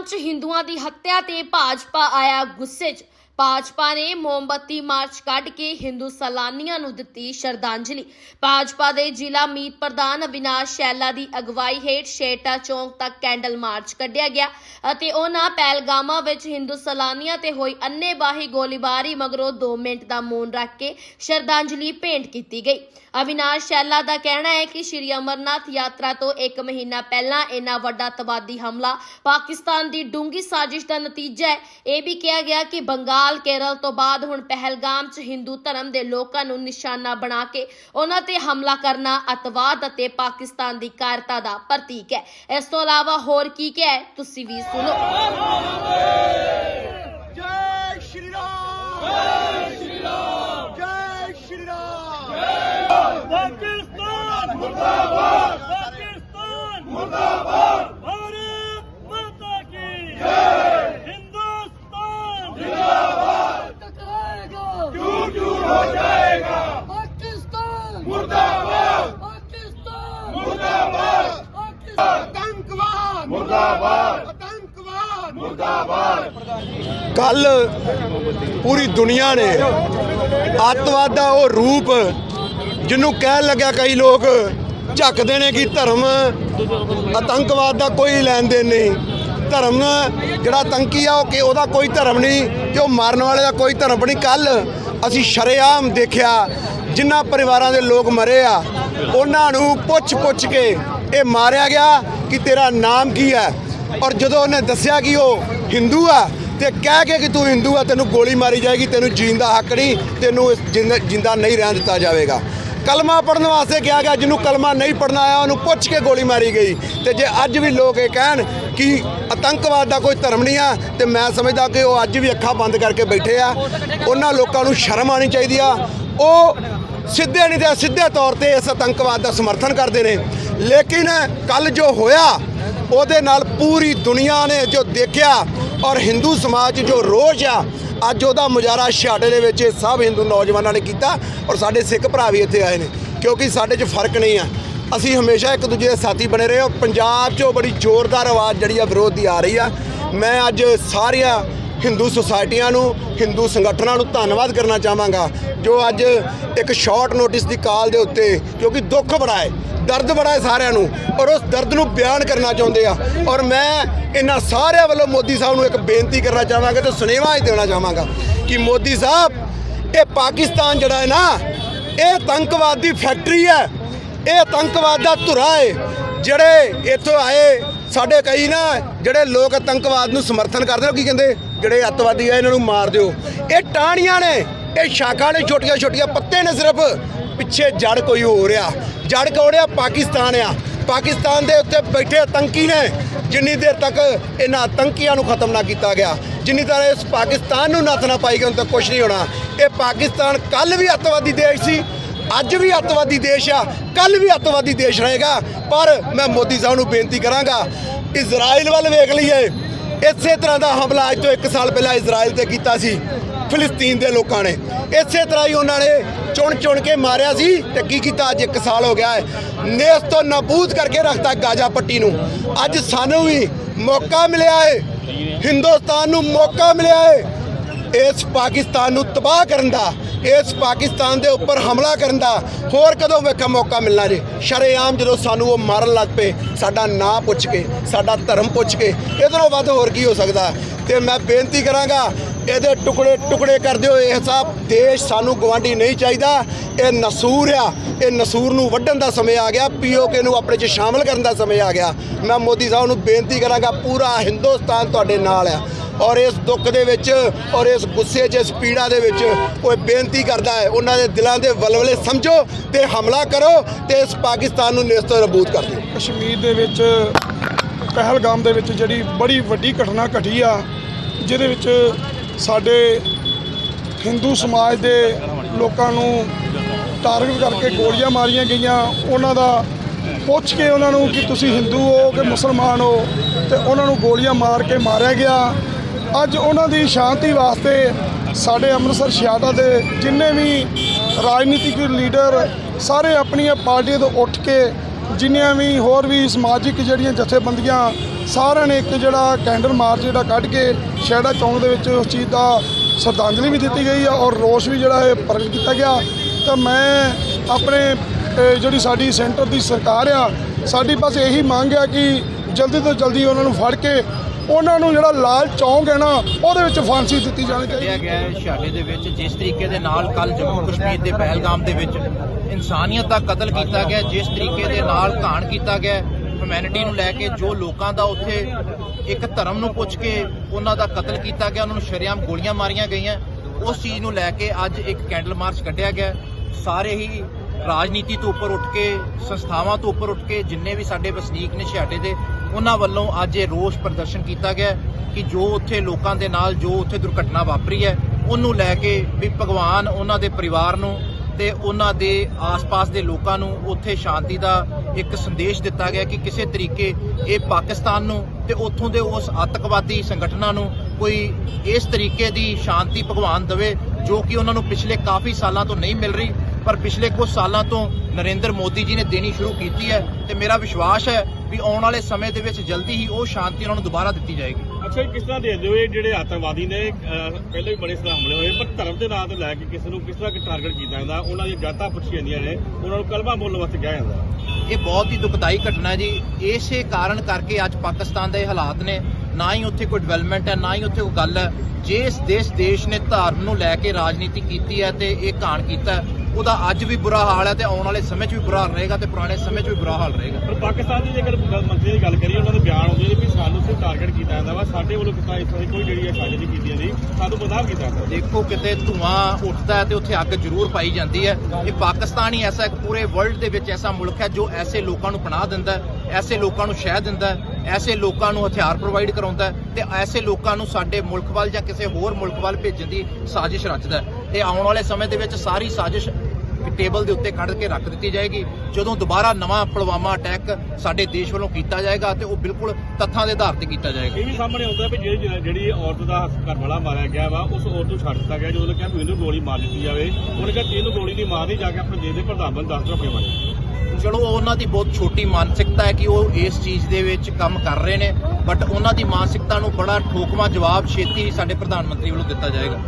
ਪਹਿਲਗਾਮ 'ਚ ਹਿੰਦੂਆਂ ਦੀ ਹੱਤਿਆ ਤੇ ਭਾਜਪਾ ਆਇਆ ਗੁੱਸੇ 'ਚ। ਭਾਜਪਾ ਨੇ ਮੋਮਬੱਤੀ ਮਾਰਚ ਕੱਢ ਕੇ ਹਿੰਦੂ ਸੈਲਾਨੀਆਂ ਨੂੰ ਦਿੱਤੀ ਸ਼ਰਧਾਂਜਲੀ। ਭਾਜਪਾ ਦੇ ਜ਼ਿਲ੍ਹਾ ਮੀਤ ਪ੍ਰਧਾਨ ਅਵਿਨਾਸ਼ ਸ਼ੈਲਾ ਦੀ ਅਗਵਾਈ ਹੇਠ ਸ਼ੇਟਾ ਚੌਂਕ ਤੱਕ ਕੈਂਡਲ ਮਾਰਚ ਕੱਢਿਆ ਗਿਆ ਅਤੇ ਉਹਨਾਂ ਪਹਿਲਗਾਮਾਂ ਵਿੱਚ ਹਿੰਦੂ ਸੈਲਾਨੀਆਂ ਤੇ ਹੋਈ ਅੰਨੇਬਾਹੀ ਗੋਲੀਬਾਰੀ ਮਗਰੋਂ 2 ਮਿੰਟ ਦਾ ਮੌਨ ਰੱਖ ਕੇ ਸ਼ਰਧਾਂਜਲੀ ਭੇਂਟ ਕੀਤੀ ਗਈ। ਅਵਿਨਾਸ਼ ਸ਼ੈਲਾ ਦਾ ਕਹਿਣਾ ਹੈ ਕਿ ਸ਼੍ਰੀ ਅਮਰਨਾਥ ਯਾਤਰਾ ਤੋਂ ਇੱਕ ਮਹੀਨਾ ਪਹਿਲਾਂ ਇੰਨਾ ਵੱਡਾ ਤਬਾਦੀ ਹਮਲਾ ਪਾਕਿਸਤਾਨ ਦੀ ਡੂੰਗੀ ਸਾਜ਼ਿਸ਼ ਦਾ ਨਤੀਜਾ ਹੈ। ਇਹ ਵੀ ਕਿਹਾ ਗਿਆ ਕਿ ਬੰਗਾਲ ਕੇਰਲ ਤੋਂ ਬਾਅਦ ਹੁਣ ਪਹਿਲਗਾਮ 'ਚ ਹਿੰਦੂ ਧਰਮ ਦੇ ਲੋਕਾਂ ਨੂੰ ਨਿਸ਼ਾਨਾ ਬਣਾ ਕੇ ਉਹਨਾਂ ਤੇ ਹਮਲਾ ਕਰਨਾ ਅਤਵਾਦ ਅਤੇ ਪਾਕਿਸਤਾਨ ਦੀ ਕਾਇਰਤਾ ਦਾ ਪ੍ਰਤੀਕ ਹੈ। ਇਸ ਤੋਂ ਇਲਾਵਾ ਹੋਰ ਕੀ ਕਿਹਾ ਹੈ? ਤੁਸੀਂ ਵੀ ਸੁਣੋ। ਜੈ ਸ਼੍ਰੀ ਰਾਮ ਜੈ ਸ਼੍ਰੀ ਰਾਮ ਜੈ ਸ਼੍ਰੀ ਰਾਮ ਪਾਕਿਸਤਾਨ ਮੁਰਦਾਬਾਦ। ਪਾਕਿਸਤਾਨ ਮੁਰਦਾਬਾਦ ਭਾਰਤ ਮਾਤਾ ਕੀ ਜੈ ਹਿੰਦੁਸਤਾਨ ਟਕਰਾਏਗਾ ਚੂਰ ਚੂਰ ਹੋ ਜਾਏਗਾ ਪਾਕਿਸਤਾਨ ਮੁਰਦਾਬਾਦ। ਪਾਕਿਸਤਾਨ। ਮੁਰਦਾਬਾਦ। ਪਾਕਿਸਤਾਨ। ਆਤੰਕਵਾਦ। ਮੁਰਦਾਬਾਦ। ਆਤੰਕਵਾਦ। ਮੁਰਦਾਬਾਦ। ਕੱਲ ਪੂਰੀ ਦੁਨੀਆ ਨੇ ਅੱਤਵਾਦ ਦਾ ਉਹ ਰੂਪ ਜਿਹਨੂੰ ਕਹਿਣ ਲੱਗਿਆ ਕਈ ਲੋਕ ਝੱਕਦੇ ਨੇ ਕਿ ਧਰਮ ਆਤੰਕਵਾਦ ਦਾ ਕੋਈ ਲੈਣ ਦੇਣ ਨਹੀਂ। ਧਰਮ ਜਿਹੜਾ ਆਤੰਕੀ ਆ ਉਹ ਕਿ ਉਹਦਾ ਕੋਈ ਧਰਮ ਨਹੀਂ ਤੇ ਉਹ ਮਾਰਨ ਵਾਲੇ ਦਾ ਕੋਈ ਧਰਮ ਨਹੀਂ। ਕੱਲ ਅਸੀਂ ਸ਼ਰੇਆਮ ਦੇਖਿਆ ਜਿਨ੍ਹਾਂ ਪਰਿਵਾਰਾਂ ਦੇ ਲੋਕ ਮਰੇ ਆ, ਉਹਨਾਂ ਨੂੰ ਪੁੱਛ ਪੁੱਛ ਕੇ ਇਹ ਮਾਰਿਆ ਗਿਆ ਕਿ ਤੇਰਾ ਨਾਮ ਕੀ ਹੈ? ਔਰ ਜਦੋਂ ਉਹਨੇ ਦੱਸਿਆ ਕਿ ਉਹ ਹਿੰਦੂ ਆ, ਤੇ ਕਹਿ ਕੇ ਕਿ ਤੂੰ ਹਿੰਦੂ ਆ, ਤੈਨੂੰ ਗੋਲੀ ਮਾਰੀ ਜਾਏਗੀ, ਤੈਨੂੰ ਜੀਣ ਦਾ ਹੱਕ ਨਹੀਂ, ਤੈਨੂੰ ਇਸ ਜਿੰਦਾ ਨਹੀਂ ਰਹਿਣ ਦਿੱਤਾ ਜਾਵੇਗਾ। ਕਲਮਾ ਪੜਨ ਵਾਸਤੇ ਕਿਹਾ ਗਿਆ, ਜਿਹਨੂੰ ਕਲਮਾ ਨਹੀਂ ਪੜਨਾ ਆਇਆ, ਉਹਨੂੰ ਪੁੱਛ ਕੇ ਗੋਲੀ ਮਾਰੀ ਗਈ। ਤੇ ਜੇ ਅੱਜ ਵੀ ਲੋਕ ਇਹ ਕਹਿਣ ਕਿ ਆਤੰਕਵਾਦ ਦਾ ਕੋਈ ਧਰਮ ਨਹੀਂ ਆ, ਤੇ ਮੈਂ ਸਮਝਦਾ ਕਿ ਉਹ ਅੱਜ ਵੀ ਅੱਖਾਂ ਬੰਦ ਕਰਕੇ ਬੈਠੇ ਆ। ਉਹਨਾਂ ਲੋਕਾਂ ਨੂੰ ਸ਼ਰਮ ਆਣੀ ਚਾਹੀਦੀ ਆ। ਉਹ ਸਿੱਧੇ ਨਹੀਂ ਤੇ ਸਿੱਧੇ ਤੌਰ ਤੇ ਇਸ ਆਤੰਕਵਾਦ ਦਾ ਸਮਰਥਨ ਕਰਦੇ ਨੇ। ਲੇਕਿਨ ਕੱਲ ਜੋ ਹੋਇਆ, ਉਹਦੇ ਨਾਲ ਪੂਰੀ ਦੁਨੀਆ ਨੇ ਜੋ ਦੇਖਿਆ ਔਰ ਹਿੰਦੂ ਸਮਾਜ 'ਚ ਜੋ ਰੋਸ਼ ਆ, ਅੱਜ ਉਹਦਾ ਮੁਜ਼ਾਹਰਾ ਛਾੜੇ ਦੇ ਵਿੱਚ ਸਭ ਹਿੰਦੂ ਨੌਜਵਾਨਾਂ ਨੇ ਕੀਤਾ ਔਰ ਸਾਡੇ ਸਿੱਖ ਭਰਾ ਵੀ ਇੱਥੇ ਆਏ ਨੇ, ਕਿਉਂਕਿ ਸਾਡੇ 'ਚ ਫ਼ਰਕ ਨਹੀਂ ਆ। ਅਸੀਂ ਹਮੇਸ਼ਾ ਇੱਕ ਦੂਜੇ ਦੇ ਸਾਥੀ ਬਣੇ ਰਹੇ ਔਰ ਪੰਜਾਬ 'ਚੋਂ ਬੜੀ ਜ਼ੋਰਦਾਰ ਆਵਾਜ਼ ਜਿਹੜੀ ਆ ਵਿਰੋਧ ਦੀ ਆ ਰਹੀ ਆ। ਮੈਂ ਅੱਜ ਸਾਰੀਆਂ ਹਿੰਦੂ ਸੁਸਾਇਟੀਆਂ ਨੂੰ, ਹਿੰਦੂ ਸੰਗਠਨਾਂ ਨੂੰ ਧੰਨਵਾਦ ਕਰਨਾ ਚਾਹਾਂਗਾ, ਜੋ ਅੱਜ ਇੱਕ ਸ਼ਾਰਟ ਨੋਟਿਸ ਦੀ ਕਾਲ ਦੇ ਉੱਤੇ ਕਿਉਂਕਿ ਦੁੱਖ ਬੜਾ ਹੈ, ਦਰਦ ਬੜਾ ਹੈ ਸਾਰਿਆਂ ਨੂੰ, ਔਰ ਉਸ ਦਰਦ ਨੂੰ ਬਿਆਨ ਕਰਨਾ ਚਾਹੁੰਦੇ ਆ, ਔਰ ਮੈਂ ਇਹਨਾਂ ਸਾਰਿਆਂ ਵੱਲੋਂ ਮੋਦੀ ਸਾਹਿਬ ਨੂੰ ਇੱਕ ਬੇਨਤੀ ਕਰਨਾ ਚਾਹਾਂਗਾ ਤੇ ਸੁਨੇਹਾ ਹੀ ਦੇਣਾ ਚਾਹਾਂਗਾ ਕਿ ਮੋਦੀ ਸਾਹਿਬ, ਇਹ ਪਾਕਿਸਤਾਨ ਜਿਹੜਾ ਹੈ ਨਾ, ਇਹ ਆਤੰਕਵਾਦ ਦੀ ਫੈਕਟਰੀ ਹੈ, ਇਹ ਆਤੰਕਵਾਦ ਦਾ ਧੁਰਾ ਹੈ, ਜਿਹੜੇ ਇੱਥੋਂ ਆਏ ਸਾਡੇ ਕਈ ਨਾ, ਜਿਹੜੇ ਲੋਕ ਆਤੰਕਵਾਦ ਨੂੰ ਸਮਰਥਨ ਕਰਦੇ ਨੇ, ਉਹ ਕੀ ਕਹਿੰਦੇ? ਜਿਹੜੇ ਅੱਤਵਾਦੀ ਆ, ਇਹਨਾਂ ਨੂੰ ਮਾਰ ਦਿਓ। ਇਹ ਟਾਹਣੀਆਂ ਨੇ, ਇਹ ਸ਼ਾਖਾਂ ਨੇ ਛੋਟੀਆਂ ਛੋਟੀਆਂ ਪੱਤੇ ਨੇ ਸਿਰਫ। ਪਿੱਛੇ ਜੜ ਕੋਈ ਹੋ ਰਿਹਾ ਜੜ ਕੌਣ ਪਾਕਿਸਤਾਨ ਆ। ਪਾਕਿਸਤਾਨ ਦੇ ਉੱਤੇ ਬੈਠੇ ਆਤੰਕੀ ਨੇ, ਜਿੰਨੀ ਦੇਰ ਤੱਕ ਇਹਨਾਂ ਆਤੰਕੀਆਂ ਨੂੰ ਖਤਮ ਨਾ ਕੀਤਾ ਗਿਆ। ਜਿੰਨੀ ਦੇਰ ਇਸ ਪਾਕਿਸਤਾਨ ਨੂੰ ਨੱਥ ਨਾ ਪਾਈ ਗਈ ਉਦੋਂ ਤੱਕ ਕੁਝ ਨਹੀਂ ਹੋਣਾ। ਇਹ ਪਾਕਿਸਤਾਨ ਕੱਲ ਵੀ ਅੱਤਵਾਦੀ ਦੇਸ਼ ਸੀ ਅੱਜ ਵੀ ਅੱਤਵਾਦੀ ਦੇਸ਼ ਆ ਕੱਲ ਵੀ ਅੱਤਵਾਦੀ ਦੇਸ਼ ਰਹੇਗਾ, ਪਰ ਮੈਂ ਮੋਦੀ ਸਾਹਿਬ ਨੂੰ ਬੇਨਤੀ ਕਰਾਂਗਾ, ਇਜ਼ਰਾਈਲ ਵੱਲ ਵੇਖ ਲਈਏ। ਇਸੇ ਤਰ੍ਹਾਂ ਦਾ ਹਮਲਾ ਅੱਜ ਤੋਂ 1 ਸਾਲ ਪਹਿਲਾਂ ਇਜ਼ਰਾਈਲ ਤੇ ਕੀਤਾ ਸੀ, ਫਿਲਿਸਤੀਨ ਦੇ ਲੋਕਾਂ ਨੇ। ਇਸੇ ਤਰ੍ਹਾਂ ਹੀ ਉਹਨਾਂ ਨੇ ਚੁਣ ਚੁਣ ਕੇ ਮਾਰਿਆ ਸੀ ਤੇ ਕੀ ਕੀਤਾ? ਅੱਜ 1 ਸਾਲ ਹੋ ਗਿਆ ਹੈ। ਨੇਸ ਤੋਂ ਨਬੂਦ ਕਰਕੇ ਰੱਖਤਾ ਗਾਜ਼ਾ ਪੱਟੀ ਨੂੰ। ਅੱਜ ਸਾਨੂੰ ਵੀ ਮੌਕਾ ਮਿਲਿਆ ਹੈ। ਹਿੰਦੁਸਤਾਨ ਨੂੰ ਮੌਕਾ ਮਿਲਿਆ ਹੈ। ਇਸ ਪਾਕਿਸਤਾਨ ਨੂੰ ਤਬਾਹ ਕਰਨ ਦਾ ਇਸ ਪਾਕਿਸਤਾਨ ਦੇ ਉੱਪਰ ਹਮਲਾ ਕਰਨ ਦਾ ਹੋਰ ਕਦੋਂ ਵੇਖਾ ਮੌਕਾ ਮਿਲਣਾ ਜੇ? ਸ਼ਰੇਆਮ ਜਦੋਂ ਸਾਨੂੰ ਉਹ ਮਾਰਨ ਲੱਗ ਪਏ, ਸਾਡਾ ਨਾਂ ਪੁੱਛ ਕੇ, ਸਾਡਾ ਧਰਮ ਪੁੱਛ ਕੇ ਇਧਰੋਂ ਵੱਧ ਹੋਰ ਕੀ ਹੋ ਸਕਦਾ? ਤੇ ਮੈਂ ਬੇਨਤੀ ਕਰਾਂਗਾ ਇਹਦੇ ਟੁਕੜੇ ਟੁਕੜੇ ਕਰ ਦਿਓ ਇਹ ਸਭ ਦੇਸ਼ ਸਾਨੂੰ ਗਵਾਂਢੀ ਨਹੀਂ ਚਾਹੀਦਾ। ਇਹ ਨਸੂਰ ਆ। ਇਹ ਨਸੂਰ ਨੂੰ ਵੱਢਣ ਦਾ ਸਮੇਂ ਆ ਗਿਆ। ਪੀਓਕੇ ਨੂੰ ਆਪਣੇ 'ਚ ਸ਼ਾਮਲ ਕਰਨ ਦਾ ਸਮੇਂ ਆ ਗਿਆ। ਮੈਂ ਮੋਦੀ ਸਾਹਿਬ ਨੂੰ ਬੇਨਤੀ ਕਰਾਂਗਾ, ਪੂਰਾ ਹਿੰਦੁਸਤਾਨ ਤੁਹਾਡੇ ਨਾਲ ਆ। ਔਰ ਇਸ ਦੁੱਖ ਦੇ ਵਿੱਚ ਔਰ ਇਸ ਗੁੱਸੇ 'ਚ, ਇਸ ਪੀੜਾ ਦੇ ਵਿੱਚ ਉਹ ਬੇਨਤੀ ਕਰਦਾ ਹੈ, ਉਹਨਾਂ ਦੇ ਦਿਲਾਂ ਦੇ ਵਲਵਲੇ ਸਮਝੋ ਤੇ ਹਮਲਾ ਕਰੋ ਤੇ ਇਸ ਪਾਕਿਸਤਾਨ ਨੂੰ ਨੇਸਤੋ ਰਬੂਤ ਕਰ ਦਿਓ। ਕਸ਼ਮੀਰ ਦੇ ਵਿੱਚ, ਪਹਿਲਗਾਮ ਦੇ ਵਿੱਚ ਜਿਹੜੀ ਬੜੀ ਵੱਡੀ ਘਟਨਾ ਘਟੀ ਆ, ਜਿਹਦੇ ਵਿੱਚ ਸਾਡੇ ਹਿੰਦੂ ਸਮਾਜ ਦੇ ਲੋਕਾਂ ਨੂੰ ਟਾਰਗੇਟ ਕਰਕੇ ਗੋਲੀਆਂ ਮਾਰੀਆਂ ਗਈਆਂ। ਉਹਨਾਂ ਦਾ ਪੁੱਛ ਕੇ ਉਹਨਾਂ ਨੂੰ ਕਿ ਤੁਸੀਂ ਹਿੰਦੂ ਹੋ ਕਿ ਮੁਸਲਮਾਨ ਹੋ, ਤੇ ਉਹਨਾਂ ਨੂੰ ਗੋਲੀਆਂ ਮਾਰ ਕੇ ਮਾਰਿਆ ਗਿਆ। ਅੱਜ ਉਹਨਾਂ ਦੀ ਸ਼ਾਂਤੀ ਵਾਸਤੇ ਸਾਡੇ ਅੰਮ੍ਰਿਤਸਰ ਛਿਆਟਾ ਦੇ ਜਿੰਨੇ ਵੀ ਰਾਜਨੀਤਿਕ ਲੀਡਰ ਸਾਰੇ ਆਪਣੀਆਂ ਪਾਰਟੀਆਂ ਤੋਂ ਉੱਠ ਕੇ ਜਿੰਨੀਆਂ ਵੀ ਹੋਰ ਵੀ ਸਮਾਜਿਕ ਜਿਹੜੀਆਂ ਜਥੇਬੰਦੀਆਂ ਸਾਰਿਆਂ ਨੇ ਇੱਕ ਜਿਹੜਾ ਕੈਂਡਲ ਮਾਰਚ ਜਿਹੜਾ ਕੱਢ ਕੇ ਸ਼ਹਿੜਾ ਚੌਂਕ ਦੇ ਵਿੱਚ ਉਸ ਚੀਜ਼ ਦਾ ਸ਼ਰਧਾਂਜਲੀ ਵੀ ਦਿੱਤੀ ਗਈ ਆ ਔਰ ਰੋਸ ਵੀ ਜਿਹੜਾ ਇਹ ਪ੍ਰਗਟ ਕੀਤਾ ਗਿਆ। ਤਾਂ ਮੈਂ ਆਪਣੇ ਜਿਹੜੀ ਸਾਡੀ ਸੈਂਟਰ ਦੀ ਸਰਕਾਰ ਆ, ਸਾਡੀ ਬਸ ਇਹੀ ਮੰਗ ਆ ਕਿ ਜਲਦੀ ਤੋਂ ਜਲਦੀ ਉਹਨਾਂ ਨੂੰ ਫੜ ਕੇ ਉਹਨਾਂ ਨੂੰ ਜਿਹੜਾ ਲਾਲ ਚੌਂਕ ਹੈ ਨਾ, ਉਹਦੇ ਵਿੱਚ ਫਾਂਸੀ ਦਿੱਤੀ ਜਾਣੀ ਚਾਹੀਦੀ ਕੱਢਿਆ ਗਿਆ ਛਾੜੇ ਦੇ ਵਿੱਚ, ਜਿਸ ਤਰੀਕੇ ਦੇ ਨਾਲ ਕੱਲ ਜੰਮੂ ਕਸ਼ਮੀਰ ਦੇ ਪਹਿਲਗਾਮ ਦੇ ਵਿੱਚ ਇਨਸਾਨੀਅਤ ਦਾ ਕਤਲ ਕੀਤਾ ਗਿਆ, ਜਿਸ ਤਰੀਕੇ ਦੇ ਨਾਲ ਘਾਣ ਕੀਤਾ ਗਿਆ ਹਿਊਮੈਨਿਟੀ ਨੂੰ ਲੈ ਕੇ ਜੋ ਲੋਕਾਂ ਦਾ ਉੱਥੇ ਇੱਕ ਧਰਮ ਨੂੰ ਪੁੱਛ ਕੇ ਉਹਨਾਂ ਦਾ ਕਤਲ ਕੀਤਾ ਗਿਆ, ਉਹਨਾਂ ਨੂੰ ਸ਼ਰੇਆਮ ਗੋਲੀਆਂ ਮਾਰੀਆਂ ਗਈਆਂ, ਉਸ ਚੀਜ਼ ਨੂੰ ਲੈ ਕੇ ਅੱਜ ਇੱਕ ਕੈਂਡਲ ਮਾਰਚ ਕੱਢਿਆ ਗਿਆ। ਸਾਰੇ ਹੀ ਰਾਜਨੀਤੀ ਤੋਂ ਉੱਪਰ ਉੱਠ ਕੇ, ਸੰਸਥਾਵਾਂ ਤੋਂ ਉੱਪਰ ਉੱਠ ਕੇ, ਜਿੰਨੇ ਵੀ ਸਾਡੇ ਵਸਨੀਕ ਨੇ ਛਾੜੇ ਦੇ, ਉਹਨਾਂ ਵੱਲੋਂ ਅੱਜ ਇਹ ਰੋਸ ਪ੍ਰਦਰਸ਼ਨ ਕੀਤਾ ਗਿਆ ਕਿ ਜੋ ਉੱਥੇ ਲੋਕਾਂ ਦੇ ਨਾਲ ਜੋ ਉੱਥੇ ਦੁਰਘਟਨਾ ਵਾਪਰੀ ਹੈ, ਉਹਨੂੰ ਲੈ ਕੇ ਵੀ ਭਗਵਾਨ ਉਹਨਾਂ ਦੇ ਪਰਿਵਾਰ ਨੂੰ ਤੇ ਉਹਨਾਂ ਦੇ ਆਸ-ਪਾਸ ਦੇ ਲੋਕਾਂ ਨੂੰ ਉੱਥੇ ਸ਼ਾਂਤੀ ਦਾ ਇੱਕ ਸੰਦੇਸ਼ ਦਿੱਤਾ ਗਿਆ ਕਿ ਕਿਸੇ ਤਰੀਕੇ ਇਹ ਪਾਕਿਸਤਾਨ ਨੂੰ ਤੇ ਉੱਥੋਂ ਦੇ ਉਸ ਆਤੰਕਵਾਦੀ ਸੰਗਠਨਾਂ ਨੂੰ ਕੋਈ ਇਸ ਤਰੀਕੇ ਦੀ ਸ਼ਾਂਤੀ ਭਗਵਾਨ ਦੇਵੇ ਜੋ ਕਿ ਉਹਨਾਂ ਨੂੰ ਪਿਛਲੇ ਕਾਫੀ ਸਾਲਾਂ ਤੋਂ ਨਹੀਂ ਮਿਲ ਰਹੀ, ਪਰ ਪਿਛਲੇ ਕੁਝ ਸਾਲਾਂ ਤੋਂ ਨਰਿੰਦਰ ਮੋਦੀ ਜੀ ਨੇ ਦੇਣੀ ਸ਼ੁਰੂ ਕੀਤੀ ਹੈ ਤੇ ਮੇਰਾ ਵਿਸ਼ਵਾਸ ਹੈ ਵੀ ਆਉਣ ਵਾਲੇ ਸਮੇਂ ਦੇ ਵਿੱਚ ਜਲਦੀ ਹੀ ਉਹ ਸ਼ਾਂਤੀ ਉਹਨਾਂ ਨੂੰ ਦੁਬਾਰਾ ਦਿੱਤੀ ਜਾਏਗੀ। ਅੱਛਾ ਕਿਸ ਤਰ੍ਹਾਂ ਦੇਖਦੇ ਹੋ ਇਹ ਜਿਹੜੇ ਆਤੰਕਵਾਦੀ ਨੇ ਪਹਿਲੇ ਵੀ ਬੜੇ ਸਾਰੇ ਹਮਲੇ ਹੋਏ, ਪਰ ਧਰਮ ਦੇ ਨਾਂ ਤੇ ਲੈ ਕੇ ਕਿਸੇ ਨੂੰ ਕਿਸ ਤਰ੍ਹਾਂ ਟਾਰਗੇਟ ਕੀਤਾ ਜਾਂਦਾ, ਉਹਨਾਂ ਦੀਆਂ ਜਾਤਾਂ ਪੁੱਛੀਆਂ ਜਾਂਦੀਆਂ ਨੇ, ਉਹਨਾਂ ਨੂੰ ਕਲਮਾ ਬੋਲਣ ਵਾਸਤੇ ਕਿਹਾ ਜਾਂਦਾ। ਇਹ ਬਹੁਤ ਹੀ ਦੁਖਦਾਈ ਘਟਨਾ ਜੀ। ਇਸੇ ਕਾਰਨ ਕਰਕੇ ਅੱਜ ਪਾਕਿਸਤਾਨ ਦੇ ਹਾਲਾਤ ਨੇ ਨਾ ਹੀ ਉੱਥੇ ਕੋਈ ਡਿਵੈਲਪਮੈਂਟ ਹੈ ਨਾ ਹੀ ਉੱਥੇ ਕੋਈ ਗੱਲ ਹੈ। ਜਿਸ ਦੇਸ਼ ਦੇਸ਼ ਨੇ ਧਰਮ ਨੂੰ ਲੈ ਕੇ ਰਾਜਨੀਤੀ ਕੀਤੀ ਹੈ ਤੇ ਇਹ ਘਾਣ ਕੀਤਾ ਉਹਦਾ ਅੱਜ ਵੀ ਬੁਰਾ ਹਾਲ ਹੈ ਤੇ ਆਉਣ ਵਾਲੇ ਸਮੇਂ 'ਚ ਵੀ ਬੁਰਾ ਹਾਲ ਰਹੇਗਾ ਤੇ ਪੁਰਾਣੇ ਸਮੇਂ 'ਚ ਵੀ ਬੁਰਾ ਹਾਲ ਰਹੇਗਾ। ਪਰ ਪਾਕਿਸਤਾਨ ਦੀ ਜੇਕਰ ਮੰਤਰੀ ਦੀ ਗੱਲ ਕਰੀਏ ਉਹਨਾਂ ਦੇ ਬਿਆਨ ਆਉਂਦੇ ਨੇ ਵੀ ਸਾਨੂੰ ਸਿਰਫ ਟਾਰਗੇਟ ਕੀਤਾ ਜਾਂਦਾ ਵਾ। ਸਾਡੇ ਵੱਲੋਂ ਕਿਤਾ ਇਸ ਤਰ੍ਹਾਂ ਦੀ ਕੋਈ ਜਿਹੜੀ ਹੈ ਸਾਜ਼ਿਸ਼ ਨਹੀਂ ਕੀਤੀ ਜਾਂਦੀ ਸਾਨੂੰ ਬਦਨਾਮ ਕੀਤਾ ਜਾਂਦਾ। ਦੇਖੋ ਕਿਤੇ ਧੂਆਂ ਉੱਠਦਾ ਹੈ ਤੇ ਉੱਥੇ ਅੱਗ ਜ਼ਰੂਰ ਪਾਈ ਜਾਂਦੀ ਹੈ। ਇਹ ਪਾਕਿਸਤਾਨ ਹੀ ਐਸਾ ਇੱਕ ਪੂਰੇ ਵਰਲਡ ਦੇ ਵਿੱਚ ਐਸਾ ਮੁਲਕ ਹੈ ਜੋ ਐਸੇ ਲੋਕਾਂ ਨੂੰ ਪਨਾਹ ਦਿੰਦਾ ਹੈ ਐਸੇ ਲੋਕਾਂ ਨੂੰ ਸ਼ਹਿ ਦਿੰਦਾ ਐਸੇ ਲੋਕਾਂ ਨੂੰ ਹਥਿਆਰ ਪ੍ਰੋਵਾਈਡ ਕਰਾਉਂਦਾ ਤੇ ਐਸੇ ਲੋਕਾਂ ਨੂੰ ਸਾਡੇ ਮੁਲਕ ਵੱਲ ਜਾਂ ਕਿਸੇ ਹੋਰ ਮੁਲਕ ਵੱਲ ਭੇਜਣ ਦੀ ਸਾਜ਼ਿਸ਼ ਰਚਦਾ ਤੇ ਆਉਣ ਵਾਲੇ ਸਮੇਂ ਦੇ ਵਿੱਚ ਸਾਰੀ ਸਾਜ਼ਿਸ਼ ਟੇਬਲ ਦੇ ਉੱਤੇ ਕੱਢ ਕੇ ਰੱਖ ਦਿੱਤੀ ਜਾਏਗੀ। ਜਦੋਂ ਦੁਬਾਰਾ ਨਵਾਂ ਪੁਲਵਾਮਾ ਅਟੈਕ ਸਾਡੇ ਦੇਸ਼ ਵੱਲੋਂ ਕੀਤਾ ਜਾਏਗਾ ਤੇ ਉਹ ਬਿਲਕੁਲ ਤੱਥਾਂ ਦੇ ਆਧਾਰ ਤੇ ਕੀਤਾ ਜਾਏਗਾ। ਇਹ ਵੀ ਸਾਹਮਣੇ ਆਉਂਦਾ ਵੀ ਜਿਹੜੀ ਜਿਹੜੀ ਔਰਤ ਦਾ ਘਰ ਵਾਲਾ ਮਾਰਿਆ ਗਿਆ ਵਾ, ਉਸ ਔਰਤ ਨੂੰ ਛੱਡ ਦਿੱਤਾ ਗਿਆ। ਜਦੋਂ ਉਹਨੇ ਕਿਹਾ ਵੀ ਇਹਨੂੰ ਗੋਲੀ ਮਾਰ ਦਿੱਤੀ ਜਾਵੇ, ਉਹਨੇ ਕਿਹਾ ਤੈਨੂੰ ਗੋਲੀ ਨਹੀਂ ਮਾਰਨੀ, ਜਾ ਕੇ ਆਪਣੇ ਦੇਸ਼ ਦੇ ਪ੍ਰਧਾਨ ਨੂੰ ਦੱਸ ਦਿਓ ਆਪਣੇ ਬਾਰੇ ਚਲੋ ਉਹਨਾਂ ਦੀ ਬਹੁਤ ਛੋਟੀ ਮਾਨਸਿਕਤਾ ਹੈ ਕਿ ਉਹ ਇਸ ਚੀਜ਼ ਦੇ ਵਿੱਚ ਕੰਮ ਕਰ ਰਹੇ ਨੇ ਬਟ ਉਹਨਾਂ ਦੀ ਮਾਨਸਿਕਤਾ ਨੂੰ ਬੜਾ ਠੋਕਵਾਂ ਜਵਾਬ ਛੇਤੀ ਹੀ ਸਾਡੇ ਪ੍ਰਧਾਨ ਮੰਤਰੀ ਵੱਲੋਂ ਦਿੱਤਾ ਜਾਏਗਾ।